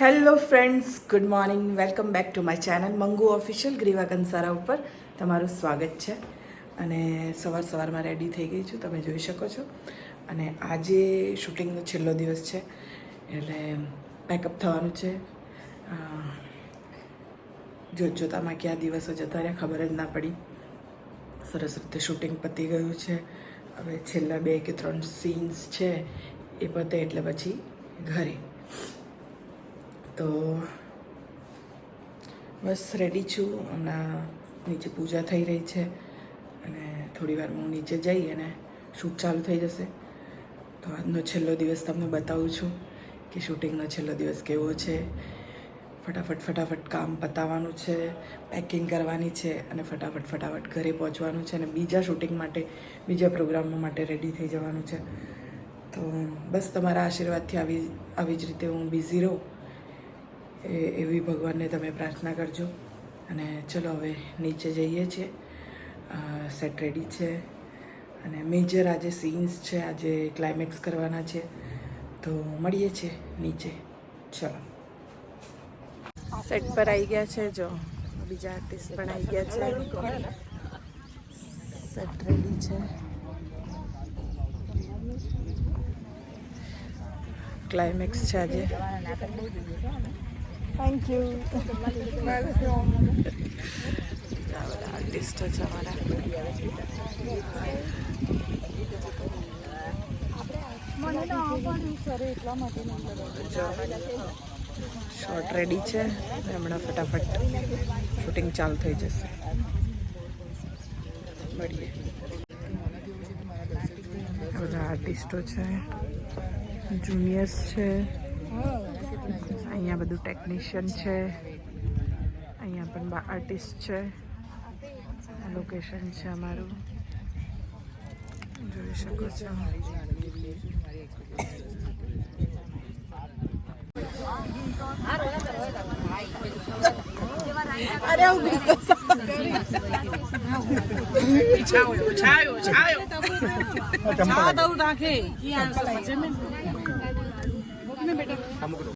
Hello friends good morning welcome back to my channel Mangu official Griva Kansara ઉપર. તમારું સ્વાગત છે. અને સવાર સવારમાં રેડી થઈ ગઈ છું. તમે જોઈ શકો છો. અને આજે શૂટિંગનો છેલ્લો દિવસ છે. એટલે પેકઅપ થવાનું છે. જોત જોતામાં ક્યાં દિવસો જતા રહ્યા ખબર જ ના પડી. સરસ રીતે શૂટિંગ પતી ગયું છે. હવે છેલ્લા બે કે ત્રણ સીન્સ છે. એ પતે એટલે પછી ઘરે. તો બસ રેડી છું હમણાં નીચે પૂજા થઈ રહી છે અને થોડી વાર હું નીચે જઈ અને શૂટ ચાલુ થઈ જશે. તો આજનો છેલ્લો દિવસ તમને બતાવું છું કે શૂટિંગનો છેલ્લો દિવસ કેવો છે. ફટાફટ ફટાફટ કામ પતાવવાનું છે પેકિંગ કરવાની છે અને ફટાફટ ફટાફટ ઘરે પહોંચવાનું છે અને બીજા શૂટિંગ માટે, બીજા પ્રોગ્રામો માટે રેડી થઈ જવાનું છે. તો બસ તમારા આશીર્વાદથી આવી આવી જ રીતે હું બિઝી રહું. એ એવી ભગવાનને તમે પ્રાર્થના કરજો. અને ચલો હવે નીચે જઈએ છીએ. સેટ રેડી છે. અને મેજર આજે સીન્સ છે, આજે ક્લાઇમેક્સ કરવાના છે. તો મળીએ છીએ નીચે. ચલો. સેટ પર આવી ગયા છે જો. બીજા આર્ટિસ્ટ પણ આવી ગયા છે. સેટ રેડી છે. ક્લાઇમેક્સ છે આજે. થેન્ક યુ આર્ટિસ્ટ છે અમારા શોર્ટ રેડી છે. હમણાં ફટાફટ શૂટિંગ ચાલુ થઈ જશે. મળીએ. બધા આર્ટિસ્ટો છે. જુનિયર્સ છે. અહીંયા બધું ટેકનિશિયન છે અહીંયા પણ આર્ટિસ્ટ છે આ લોકેશન છે અમારું જોઈ શકો છો નાખે એક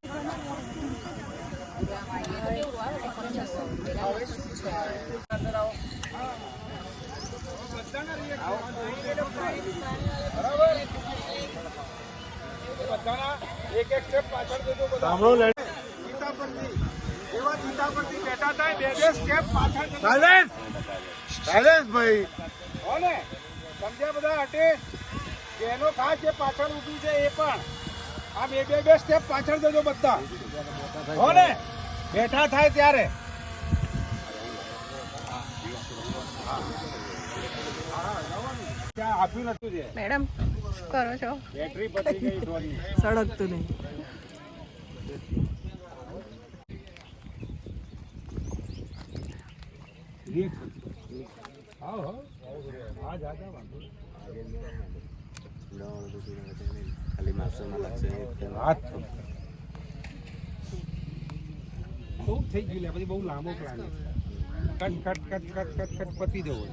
સ્ટેપ પાછળ જજો એવા ચિતા બેઠા થાય બે બે સ્ટેપ પાછળ સાયલેન્સ! સાયલેન્સ ભાઈ. હો ને સમજ્યા બધા હટે? જેનો ખાસ જે પાછળ ઊભી છે એ પણ. આ બે બે બે સ્ટેપ પાછળ જજો બધા. હો ને બેઠા થાય ત્યારે. ત્યાં આપ્યું નતું છે મેડમ શું કરો છો? સળગતું નહીં. હા હા હા જા જા વાંધો ખાલી માસ્ટરમાં લાગશે હાથ બહુ થઈ ગયું લે પછી બહુ લાંબો plan cut cut cut cut cut cut પતી જવો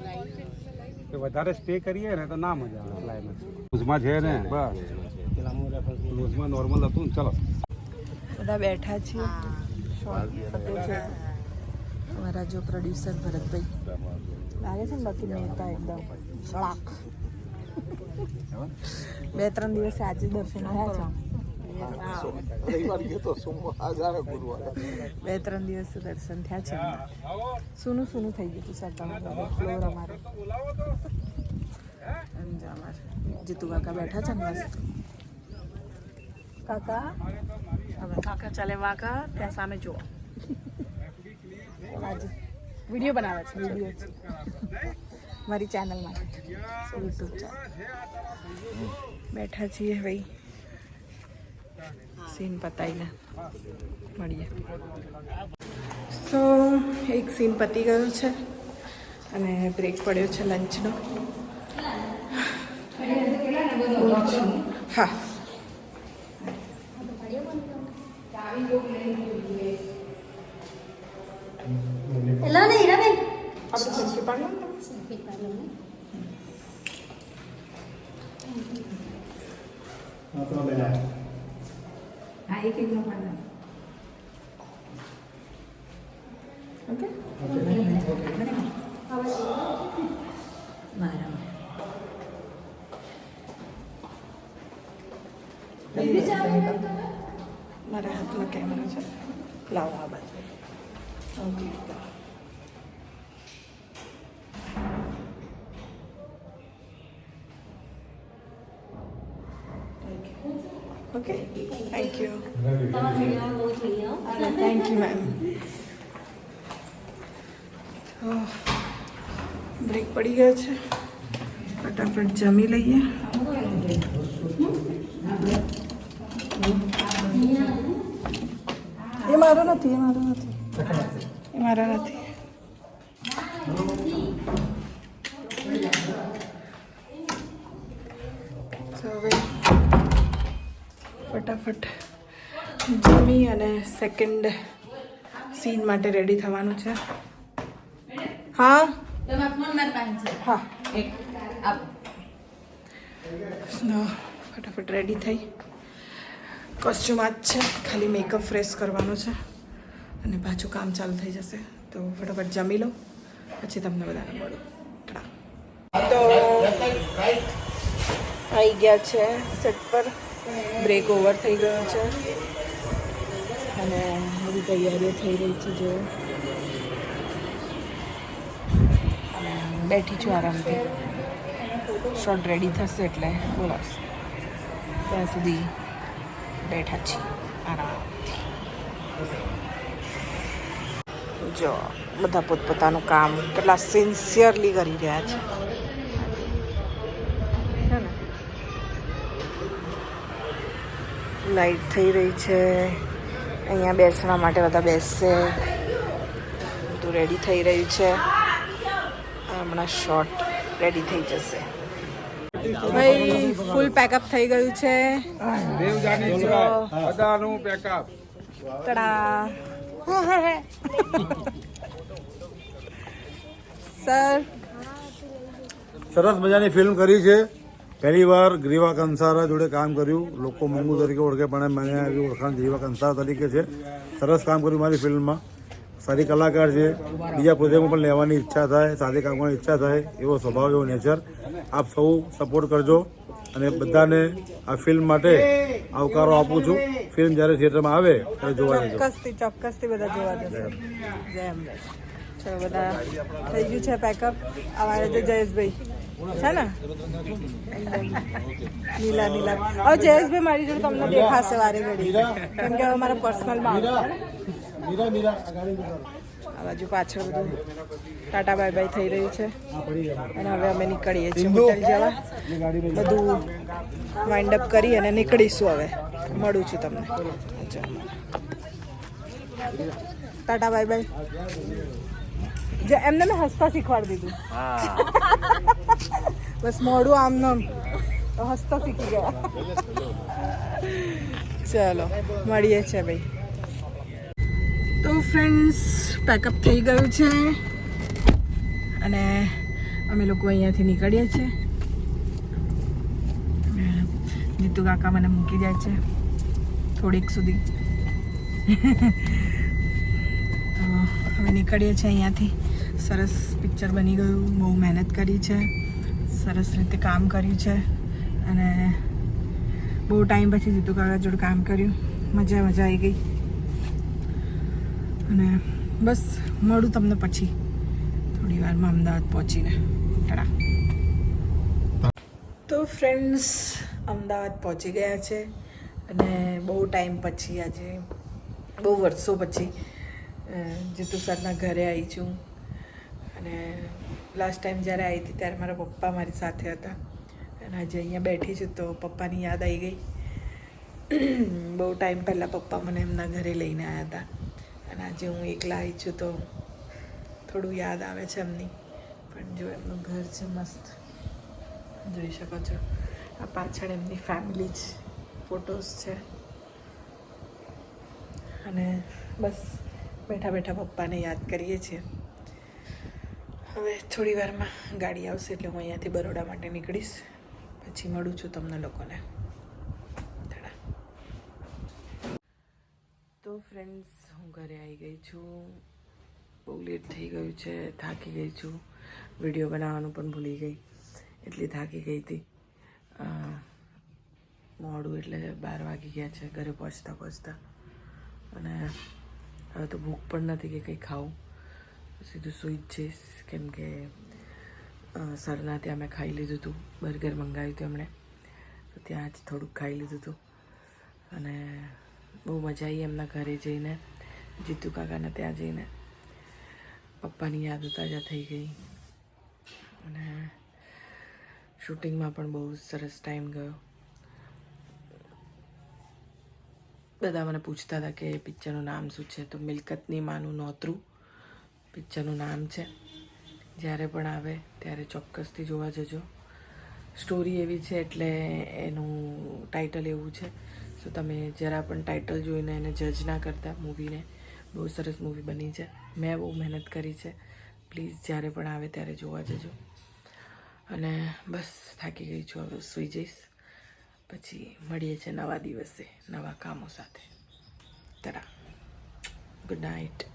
કે વધારે સ્ટે કરીએ ને તો ના મજા આવે ક્લાઇમેક્સ લૂઝમાં છે ને બસ. લૂઝમાં નોર્મલ હતું ને ચલો. બધા બેઠા છીએ અમારા જો પ્રોડ્યુસર ભરતભાઈ. લાગે છે ને બાકી મહેતા એકદમ સળાક બે ત્રણ દિવસે આજે દર્શન થયા છે. બે ત્રણ દિવસ દર્શન થયા છે. સૂનું સૂનું થઈ ગયું હતું સર તમારું ફ્લોર અમારે. અમારે. જીતુ કાકા બેઠા છે ને મસ્ત. કાકા? હવે કાકા ચાલે વાકા ત્યાં સામે જુઓ. વીડિયો બનાવે છે, વીડિયો છે મારી ચેનલમાં યુટ્યુબ ચેનલ બેઠા છીએ ભાઈ. સીન પતાવીને મળીએ. સો એક સીન પતી ગયો છે અને બ્રેક પડ્યો છે લંચનો હા. Hello નહીં đó bên. આપણે પાડવાનું હા એક એકનો પણ નથી ઓકે બરાબર. મારા હાથમાં કેમેરા છે. લાવો આ okay thank you. Thank you ma'am break પડી ગયો છે ફટાફટ જમી લઈએ એ મારો નથી એ મારો નથી એ મારા નથી તો હવે ફટાફટ જમી અને સેકન્ડ સીન માટે રેડી થવાનું છે. હા? હા. ફટાફટ રેડી થઈ. કોસ્ચ્યુમ આ જ છે. ખાલી મેકઅપ ફ્રેશ કરવાનો છે. અને પાછું કામ ચાલુ થઈ જશે. તો ફટાફટ જમી લો. પછી તમને બધાને મળું. તો આવી ગયા છે સેટ પર. બ્રેક ઓવર થઈ ગયો છે. અને બધી તૈયારીઓ થઈ રહી છે જો. અને બેઠી છું આરામથી. શોર્ટ રેડી થશે એટલે બોલાવશે. ત્યાં સુધી બેઠા છીએ આરામથી. જો, બધા પોતપોતાનું કામ કેટલા સિન્સિયરલી કરી રહ્યા છે છે. લાઈટ થઈ રહી છે. અહીંયા બેસવા માટે બધા બેસશે બધું રેડી થઈ રહ્યું છે. હમણાં શોર્ટ રેડી થઈ જશે. ભાઈ ફૂલ પેકઅપ થઈ ગયું છે. બધાનું પેકઅપ તડા સર સરસ મજાની ફિલ્મ કરી છે. પહેલી વાર ગ્રીવા કંસારા જોડે કામ કર્યું. લોકો મંગુ તરીકે ઓળખે પણ મને આવી ઓળખાણ ગ્રીવા કંસારા તરીકે છે. સરસ કામ કર્યું મારી ફિલ્મમાં સારી કલાકાર છે. બીજા પ્રોજેક્ટમાં પણ લેવાની ઈચ્છા થાય સાથે કામ કરવાની ઈચ્છા થાય, એવો સ્વભાવ, એવો નેચર આપ સૌ સપોર્ટ કરજો અને બધાને આ ફિલ્મ માટે આવકારો આપું છું. ફિલ્મ જ્યારે થિયેટરમાં આવે, ત્યારે જોવા ચોક્કસથી ચોક્કસથી બધા જોવા જશે. ચલો બધા થઈ ગયું છે પેકઅપ અમારે તો જયેશભાઈ. છે ને? નીલા નીલા હવે જયેશભાઈ મારી જોડે તમને દેખાશે વારે ઘડી. કેમ કે હવે મારા પર્સનલમાં આ બાજુ પાછળ બધું ટાટા બાય બાય થઈ રહ્યું છે. અને હવે અમે નીકળીએ છીએ હોટેલ જેવા. બધું વાઇન્ડ અપ કરી અને નીકળીશું હવે. મળું છું તમને. Tata bye bye. જે એમને મેં હસતા શીખવાડી દીધું. બસ મોડું આમ નામ. હસતા શીખી ગયા. ચલો મળીએ છે ભાઈ. તો ફ્રેન્ડ્સ પેકઅપ થઈ ગયું છે. અને અમે લોકો અહીંયાથી નીકળીએ છીએ. જીતુ કાકા મને મૂકી જાય છે થોડીક સુધી. તો હવે નીકળીએ છીએ અહીંયાથી. સરસ પિક્ચર બની ગયું, બહુ મહેનત કરી છે, સરસ રીતે કામ કર્યું છે અને બહુ ટાઈમ પછી જીતુ કાકા જોડે કામ કર્યું, મજા મજા આવી ગઈ. અને બસ મળું તમને પછી. થોડી વારમાં અમદાવાદ પહોંચીને ટડા તો ફ્રેન્ડ્સ અમદાવાદ પહોંચી ગયા છે અને બહુ ટાઈમ પછી, આજે બહુ વર્ષો પછી જીતુ સરના ઘરે આવી છું. અને લાસ્ટ ટાઈમ જ્યારે આવી હતી ત્યારે મારા પપ્પા મારી સાથે હતા. અને આજે અહીંયા બેઠી છું તો પપ્પાની યાદ આવી ગઈ. બહુ ટાઈમ પહેલાં પપ્પા મને એમના ઘરે લઈને આવ્યા હતા. અને આજે હું એકલા આવી છું તો થોડું યાદ આવે છે એમની. પણ જો એમનું ઘર છે મસ્ત. જોઈ શકો છો. આ પાછળ એમની ફેમિલી જ ફોટોસ છે. અને બસ બેઠા બેઠા પપ્પાને યાદ કરીએ છીએ. હવે થોડી વારમાં ગાડી આવશે એટલે હું અહીંયાથી બરોડા માટે નીકળીશ. પછી મળું છું તમને લોકોને. તો ફ્રેન્ડ્સ હું ઘરે આવી ગઈ છું. બહુ લેટ થઈ ગયું છે, થાકી ગઈ છું. વીડિયો બનાવવાનું પણ ભૂલી ગઈ. એટલી થાકી ગઈ હતી. મોડું એટલે બાર વાગી ગયા છે, ઘરે પહોંચતા પહોંચતા અને હવે તો ભૂખ પણ નથી કે કંઈ ખાવું. સીધું સૂઈ જઈશ કેમ કે સરના ત્યાં મેં ખાઈ લીધું હતું બર્ગર મંગાવ્યું હતું એમણે. તો ત્યાં જ થોડુંક ખાઈ લીધું હતું અને બહુ મજા આવી એમના ઘરે જઈને, જીતુ કાકાના ત્યાં જઈને. પપ્પાની યાદ તાજા થઈ ગઈ. અને શૂટિંગમાં પણ બહુ સરસ ટાઈમ ગયો. બધા મને પૂછતા હતા કે પિક્ચરનું નામ શું છે, તો મિલકતની માનું નોતરું. પિક્ચરનું નામ છે. જ્યારે પણ આવે ત્યારે ચોક્કસથી જોવા જજો. સ્ટોરી એવી છે એટલે એનું ટાઇટલ એવું છે. સો તમે જરા પણ ટાઇટલ જોઈને એને જજ ના કરતા મૂવીને. બહુ સરસ મૂવી બની છે. મેં બહુ મહેનત કરી છે. પ્લીઝ જ્યારે પણ આવે ત્યારે જોવા જજો. અને બસ થાકી ગઈ છું હવે સૂઈ જઈશ. પછી મળીએ છીએ નવા દિવસે, નવા કામો સાથે. તરા. Good night